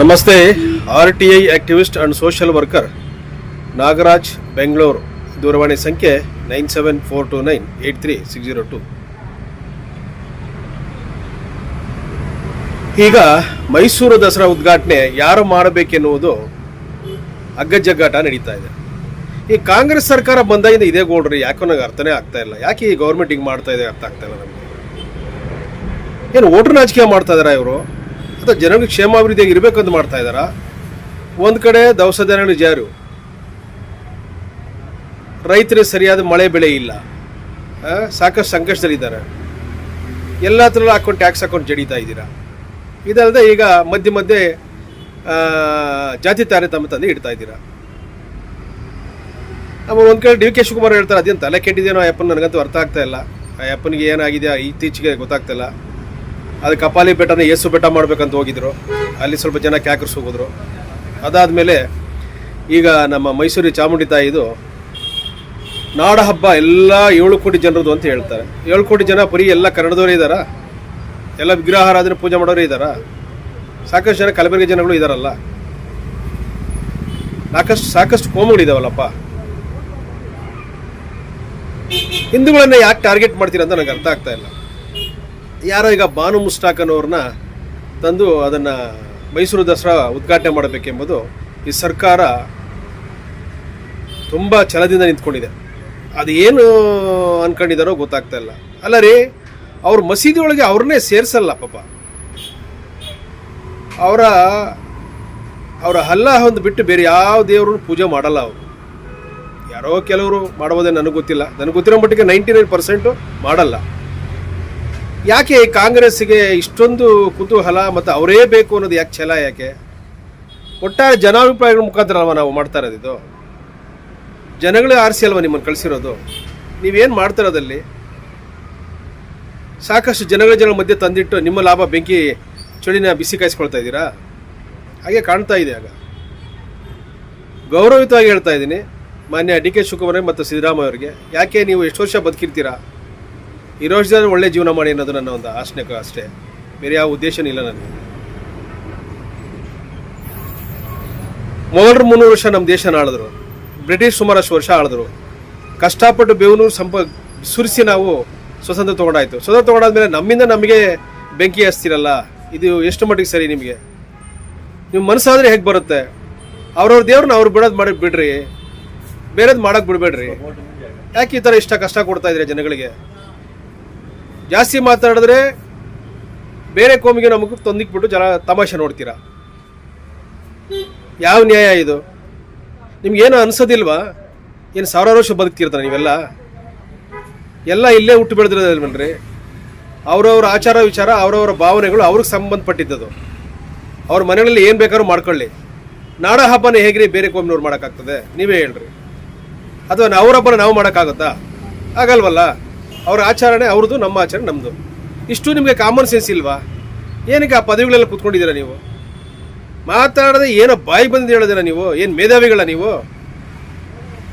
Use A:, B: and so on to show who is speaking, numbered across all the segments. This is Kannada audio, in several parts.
A: ನಮಸ್ತೆ, R T I activist and social worker, Nagaraj, Bengaluru. ದೂರವಾಣಿ ಸಂಖ್ಯೆ nine seven four two nine eight three six zero two. ಈಗ ಮೈಸೂರು ದಸರಾ ಉದ್ಘಾಟನೆ ಯಾರು ಮಾಡಬೇಕೆನ್ನುವುದು ಅಗ್ಗಜಗ್ಗಾಟ ನಡೀತಾ ಇದೆ. ಈ ಕಾಂಗ್ರೆಸ್ ಸರ್ಕಾರ ಬಂದಾಗಿಂದ ಇದೇ ಗೋಡ್ರಿ, ಯಾಕೋ ನನಗೆ ಅರ್ಥನೇ ಆಗ್ತಾ ಇಲ್ಲ. ಯಾಕೆ ಈ ಗೌರ್ಮೆಂಟ್ ಹಿಂಗೆ ಮಾಡ್ತಾ ಇದೆ ಅರ್ಥ ಆಗ್ತಾ ಇಲ್ಲ ನಮಗೆ? ಏನು ಓಟ್ರ್ ರಾಜಕೀಯ ಮಾಡ್ತಾ ಇದಾರಾ ಇವರು? ಅಥವಾ ಜನಗಳಿಗೆ ಕ್ಷೇಮಾಭಿವೃದ್ಧಿಯಾಗಿ ಇರಬೇಕಂತ ಮಾಡ್ತಾ ಇದ್ದಾರ? ಒಂದು ಕಡೆ ದವಸ ಧಾನ್ಯಗಳು ಜಾರು. ರೈತರಿಗೆ ಸರಿಯಾದ ಮಳೆ ಬೆಳೆ ಇಲ್ಲ. ಸಾಕಷ್ಟು ಸಂಕಷ್ಟದಲ್ಲಿದ್ದಾರೆ. ಎಲ್ಲ ಥರಲ್ಲೂ ಹಾಕೊಂಡು ಟ್ಯಾಕ್ಸ್ ಹಾಕೊಂಡು ಜಡೀತಾ ಇದ್ದೀರಾ? ಇದಲ್ಲದೆ ಈಗ ಮಧ್ಯೆ ಮಧ್ಯೆ ಜಾತಿ ತಾರತಮ್ಯ ತಂದು ಇಡ್ತಾ ಇದ್ದೀರಾ? ಆಮೇಲೆ ಒಂದು ಕಡೆ ಡಿ ಕೆ ಶಿವಕುಮಾರ್ ಹೇಳ್ತಾರೆ, ಅದೇನು ತಲೆ ಕೆಟ್ಟಿದೇನೋ ಆ ಅಪ್ಪನ ನನಗಂತೂ ಅರ್ಥ ಆಗ್ತಾ ಇಲ್ಲ. ಆ ಅಪ್ಪನಿಗೆ ಏನಾಗಿದೆ, ಇತ್ತೀಚೆಗೆ ಗೊತ್ತಾಗ್ತಾ ಇಲ್ಲ. ಅದು ಕಪಾಲಿ ಬೆಟ್ಟನ ಯೇಸು ಬೆಟ್ಟ ಮಾಡಬೇಕಂತ ಹೋಗಿದ್ರು. ಅಲ್ಲಿ ಸ್ವಲ್ಪ ಜನ ಕ್ಯಾಕರ್ಸ್ ಹೋಗಿದ್ರು. ಅದಾದಮೇಲೆ ಈಗ ನಮ್ಮ ಮೈಸೂರಿ ಚಾಮುಂಡಿ ತಾಯಿದು ನಾಡ ಹಬ್ಬ ಎಲ್ಲ ಏಳು ಕೋಟಿ ಜನರದು ಅಂತ ಹೇಳ್ತಾರೆ. ಏಳು ಕೋಟಿ ಜನ ಬರೀ ಎಲ್ಲ ಕನ್ನಡದವರೇ ಇದ್ದಾರಾ? ಎಲ್ಲ ವಿಗ್ರಹಾರಾಧನೆ ಪೂಜೆ ಮಾಡೋರೇ ಇದ್ದಾರಾ? ಸಾಕಷ್ಟು ಜನ ಕಲಬೆರಗಿ ಜನಗಳು ಇದ್ದಾರಲ್ಲ. ಸಾಕಷ್ಟು ಸಾಕಷ್ಟು ಕೋಮುಗಳಿದಾವಲ್ಲಪ್ಪ ಹಿಂದೂಗಳನ್ನ ಯಾಕೆ ಟಾರ್ಗೆಟ್ ಮಾಡ್ತೀರಾ ಅಂತ ನನಗೆ ಅರ್ಥ ಆಗ್ತಾ ಇಲ್ಲ. ಯಾರೋ ಈಗ ಬಾನು ಮುಸ್ತಾಕ್ ಅನ್ನೋರನ್ನ ತಂದು ಅದನ್ನು ಮೈಸೂರು ದಸರಾ ಉದ್ಘಾಟನೆ ಮಾಡಬೇಕೆಂಬುದು ಈ ಸರ್ಕಾರ ತುಂಬ ಛಲದಿಂದ ನಿಂತ್ಕೊಂಡಿದೆ. ಅದು ಏನು ಅನ್ಕೊಂಡಿದ್ದಾರೋ ಗೊತ್ತಾಗ್ತಾ ಇಲ್ಲ. ಅಲ್ಲ ರೀ, ಅವ್ರ ಮಸೀದಿ ಒಳಗೆ ಅವ್ರನ್ನೇ ಸೇರಿಸಲ್ಲ ಪಾಪ. ಅವರ ಅವರ ಹಲ್ಲ ಒಂದು ಬಿಟ್ಟು ಬೇರೆ ಯಾವ ದೇವರನ್ನು ಪೂಜೆ ಮಾಡಲ್ಲ ಅವರು. ಯಾರೋ ಕೆಲವರು ಮಾಡೋದೇ ನನಗೆ ಗೊತ್ತಿಲ್ಲ. ನನಗೆ ಗೊತ್ತಿರೋ ಮಟ್ಟಿಗೆ ನೈಂಟಿ ನೈನ್ ಪರ್ಸೆಂಟು ಮಾಡಲ್ಲ. ಯಾಕೆ ಕಾಂಗ್ರೆಸ್ಗೆ ಇಷ್ಟೊಂದು ಕುತೂಹಲ ಮತ್ತು ಅವರೇ ಬೇಕು ಅನ್ನೋದು ಯಾಕೆ ಛಲ ಯಾಕೆ? ಒಟ್ಟಾರೆ ಜನಾಭಿಪ್ರಾಯಗಳ ಮುಖಾಂತರ ಅಲ್ವಾ ನಾವು ಮಾಡ್ತಾ ಇರೋದು ಇದು? ಜನಗಳೇ ಆರಿಸಿ ಅಲ್ವಾ ನಿಮ್ಮನ್ನು ಕಳಿಸಿರೋದು? ನೀವೇನು ಮಾಡ್ತಿರೋದಲ್ಲಿ ಸಾಕಷ್ಟು ಜನಗಳ ಜನಗಳ ಮಧ್ಯೆ ತಂದಿಟ್ಟು ನಿಮ್ಮ ಲಾಭ ಬೆಂಕಿ ಚಳಿನ ಬಿಸಿ ಕಾಯಿಸ್ಕೊಳ್ತಾ ಇದ್ದೀರಾ? ಹಾಗೆ ಕಾಣ್ತಾ ಇದೆ ಆಗ. ಗೌರವಯುತವಾಗಿ ಹೇಳ್ತಾ ಇದ್ದೀನಿ ಮಾನ್ಯ ಡಿ ಕೆ ಶಿವಕುಮಾರ್ ಮತ್ತು ಸಿದ್ದರಾಮಯ್ಯ ಅವರಿಗೆ. ಯಾಕೆ ನೀವು ಎಷ್ಟು ವರ್ಷ ಬದುಕಿರ್ತೀರಾ? ಇರೋ ಜನ ಒಳ್ಳೆ ಜೀವನ ಮಾಡಿ ಅನ್ನೋದು ನನ್ನ ಒಂದು ಆಸನೆ ಅಷ್ಟೇ. ಬೇರೆ ಯಾವ ಉದ್ದೇಶನೂ ಇಲ್ಲ ನನಗೆ. ಮೊಘಲರು ಮುನ್ನೂರು ವರ್ಷ ನಮ್ಮ ದೇಶನ ಆಳಿದ್ರು ಬ್ರಿಟಿಷ್ ಸುಮಾರಷ್ಟು ವರ್ಷ ಆಳಿದ್ರು. ಕಷ್ಟಪಟ್ಟು ಬೇವನೂರು ಸಂಪ ಸುರಿಸಿ ನಾವು ಸ್ವತಂತ್ರ ತೊಗೊಂಡಾಯ್ತು. ಸ್ವತಂತ್ರ ತೊಗೊಂಡಾದ್ಮೇಲೆ ನಮ್ಮಿಂದ ನಮಗೆ ಬೆಂಕಿ ಹಚ್ತಿರಲ್ಲ, ಇದು ಎಷ್ಟು ಮಟ್ಟಿಗೆ ಸರಿ ನಿಮಗೆ? ನಿಮ್ಮ ಮನಸ್ಸಾದ್ರೆ ಹೇಗೆ ಬರುತ್ತೆ? ಅವ್ರವ್ರ ದೇವ್ರನ್ನ ಅವ್ರು ಬಿಡೋದು ಮಾಡಿ ಬಿಡ್ರಿ. ಬೇರೆದು ಮಾಡೋಕೆ ಬಿಡಬೇಡ್ರಿ. ಯಾಕೆ ಈ ಥರ ಇಷ್ಟ ಕಷ್ಟ ಕೊಡ್ತಾ ಇದ್ರೆ ಜನಗಳಿಗೆ? ಜಾಸ್ತಿ ಮಾತಾಡಿದ್ರೆ ಬೇರೆ ಕೋಮಿಗೆ ನಮಗೆ ತಂದಿಕ್ಬಿಟ್ಟು ಜನ ತಮಾಷೆ ನೋಡ್ತೀರಾ? ಯಾವ ನ್ಯಾಯ ಇದು? ನಿಮ್ಗೇನು ಅನ್ಸೋದಿಲ್ವಾ? ಏನು ಸಾವಿರಾರು ವರ್ಷ ಬದುಕ್ತಿರ್ತಾರೆ ನೀವೆಲ್ಲ? ಎಲ್ಲ ಇಲ್ಲೇ ಹುಟ್ಟು ಬೆಳೆದಿರೋದಲ್ವಲ್ರಿ ಅವರವ್ರ ಆಚಾರ ವಿಚಾರ, ಅವರವರ ಭಾವನೆಗಳು ಅವ್ರಿಗೆ ಸಂಬಂಧಪಟ್ಟಿದ್ದದು. ಅವ್ರ ಮನೆಗಳಲ್ಲಿ ಏನು ಬೇಕಾದ್ರೂ ಮಾಡ್ಕೊಳ್ಳಿ. ನಾಡ ಹಬ್ಬನ ಹೇಗ್ರಿ ಬೇರೆ ಕೋಮಿನವ್ರು ಮಾಡೋಕ್ಕಾಗ್ತದೆ? ನೀವೇ ಹೇಳ್ರಿ. ಅಥವಾ ಅವ್ರ ಹಬ್ಬನ ನಾವು ಮಾಡೋಕ್ಕಾಗುತ್ತಾ? ಆಗಲ್ವಲ್ಲ ಅವ್ರ ಆಚರಣೆ, ಅವ್ರದ್ದು ನಮ್ಮ ಆಚರಣೆ ನಮ್ಮದು ಇಷ್ಟು ನಿಮಗೆ ಕಾಮನ್ ಸೆನ್ಸ್ ಇಲ್ವಾ? ಏನಕ್ಕೆ ಆ ಪದವಿಗಳೆಲ್ಲ ಕೂತ್ಕೊಂಡಿದ್ದೀರಾ ನೀವು? ಮಾತಾಡದೆ ಏನೋ ಬಾಯಿ ಬಂದು ಹೇಳೋದಿಲ್ಲ ನೀವು? ಏನು ಮೇಧಾವಿಗಳ ನೀವು?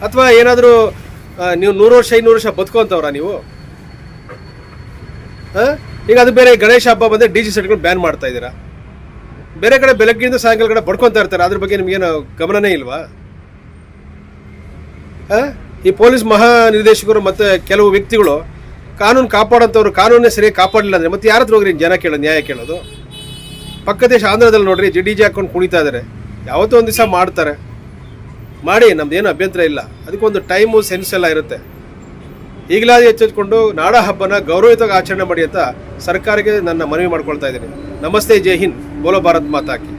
A: ಅಥವಾ ಏನಾದರೂ ನೀವು ನೂರು ವರ್ಷ ಐನೂರು ವರ್ಷ ಬದುಕೋಂಥವ್ರ ನೀವು? ಹಾಂ ಈಗ ಅದು ಬೇರೆ ಗಣೇಶ ಹಬ್ಬ ಬಂದರೆ ಡಿ ಜಿ ಸೆಟ್ಗಳು ಬ್ಯಾನ್ ಮಾಡ್ತಾ ಇದ್ದೀರಾ? ಬೇರೆ ಕಡೆ ಬೆಳಗ್ಗೆಯಿಂದ ಸಾಯಂಕಾಲ ಕಡೆ ಬಡ್ಕೊತಾ ಇರ್ತಾರೆ. ಅದ್ರ ಬಗ್ಗೆ ನಿಮಗೇನು ಗಮನನೇ ಇಲ್ವಾ? ಹಾಂ ಈ ಪೊಲೀಸ್ ಮಹಾ ನಿರ್ದೇಶಕರು ಮತ್ತು ಕೆಲವು ವ್ಯಕ್ತಿಗಳು ಕಾನೂನು ಕಾಪಾಡೋಂಥವ್ರು ಕಾನೂನೇ ಸರಿಯಾಗಿ ಕಾಪಾಡಲಿಲ್ಲ ಅಂದರೆ ಮತ್ತೆ ಯಾರತ್ರ ಹೋಗ್ರಿ ಜನ ಕೇಳೋದು ನ್ಯಾಯ ಕೇಳೋದು? ಪಕ್ಕ ದೇಶ ಆಂಧ್ರದಲ್ಲಿ ನೋಡ್ರಿ ಜಿ ಡಿ ಜಿ ಹಾಕೊಂಡು ಕುಣಿತಾ ಇದ್ದಾರೆ ಯಾವತ್ತೋ ಒಂದು ದಿವಸ ಮಾಡ್ತಾರೆ. ಮಾಡಿ, ನಮ್ದೇನು ಅಭ್ಯಂತರ ಇಲ್ಲ. ಅದಕ್ಕೊಂದು ಟೈಮು ಸೆನ್ಸ್ ಎಲ್ಲ ಇರುತ್ತೆ. ಈಗಲಾದ ಎಚ್ಚೆತ್ಕೊಂಡು ನಾಡ ಹಬ್ಬನ ಗೌರವಯುತವಾಗಿ ಆಚರಣೆ ಮಾಡಿ ಅಂತ ಸರ್ಕಾರಕ್ಕೆ ನನ್ನ ಮನವಿ ಮಾಡ್ಕೊಳ್ತಾ ಇದ್ದೀನಿ. ನಮಸ್ತೆ, ಜೈ ಹಿಂದ್. ಬೋಲೋ ಭಾರತ್ ಮಾತಾಕಿ.